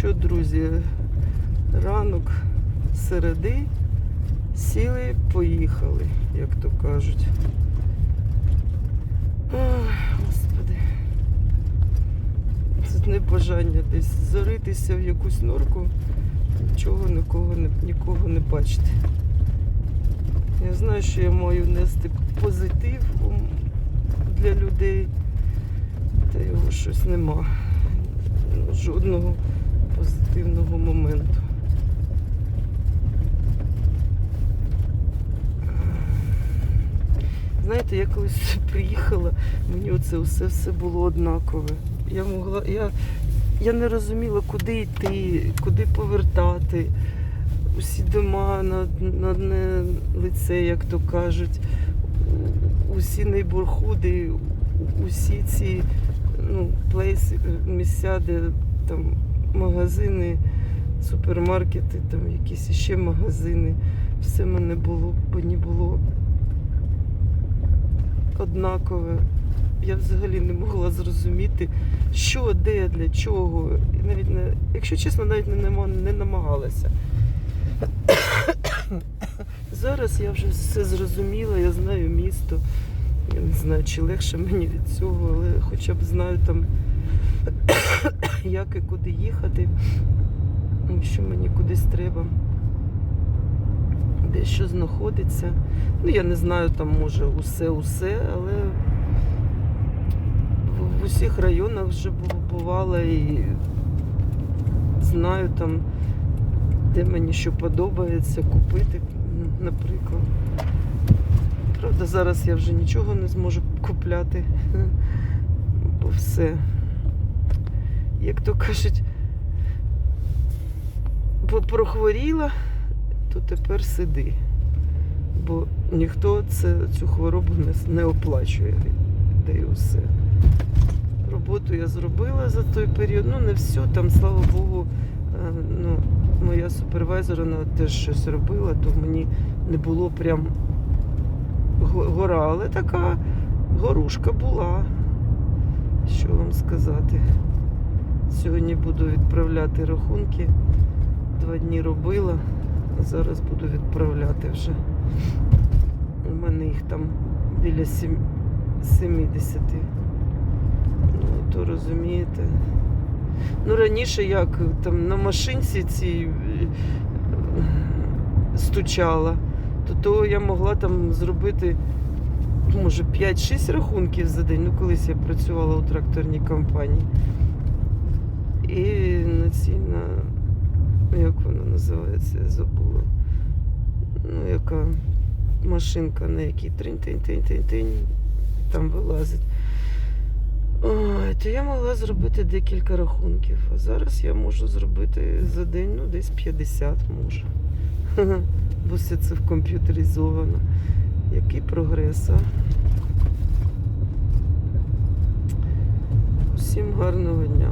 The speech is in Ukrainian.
що, друзі, ранок середи сіли, поїхали, як то кажуть. Ой, Господи. Це не бажання десь заритися в якусь норку, нічого нікого не, нікого не бачити. Я знаю, що я маю нести позитив для людей, та його щось нема. Жодного позитивного моменту. Знаєте, я колись приїхала, мені оце все, все було однакове. Я могла, я, я не розуміла, куди йти, куди повертати. Усі дома на, на одне лице, як то кажуть, усі нейборхуди, усі ці ну, плейси, місця, де там магазини, супермаркети, там якісь ще магазини. Все мене було, мені було однакове. Я взагалі не могла зрозуміти, що, де, для чого. І навіть не, якщо чесно, навіть не, не намагалася. Зараз я вже все зрозуміла, я знаю місто. Я не знаю, чи легше мені від цього, але хоча б знаю там, як і куди їхати, якщо мені кудись треба, де що знаходиться. Ну, я не знаю там, може, усе-усе, але в, усіх районах вже бу- бувала і знаю там, де мені що подобається купити, наприклад. Правда, зараз я вже нічого не зможу купляти, бо все. Як то кажуть, прохворіла, то тепер сиди. Бо ніхто це, цю хворобу не, не оплачує. Та й усе. Роботу я зробила за той період. Ну, не всю, там, слава Богу, е, ну, моя супервайзер вона теж щось робила, то мені не було прям гора, але така горушка була. Що вам сказати? Сьогодні буду відправляти рахунки. Два дні робила, а зараз буду відправляти вже. У мене їх там біля 70. Ну, то розумієте. Ну, раніше як там на машинці цій е, стучала, то, то я могла там зробити може 5-6 рахунків за день. Ну, колись я працювала у тракторній компанії. І на на як вона називається, я забула. Ну, яка машинка, на якій тринь-тинь-тинь-тинь-тинь там вилазить. Ой, то я могла зробити декілька рахунків. А зараз я можу зробити за день, ну, десь 50 може. Бо все це в комп'ютеризовано. Який прогрес, а? Усім гарного дня.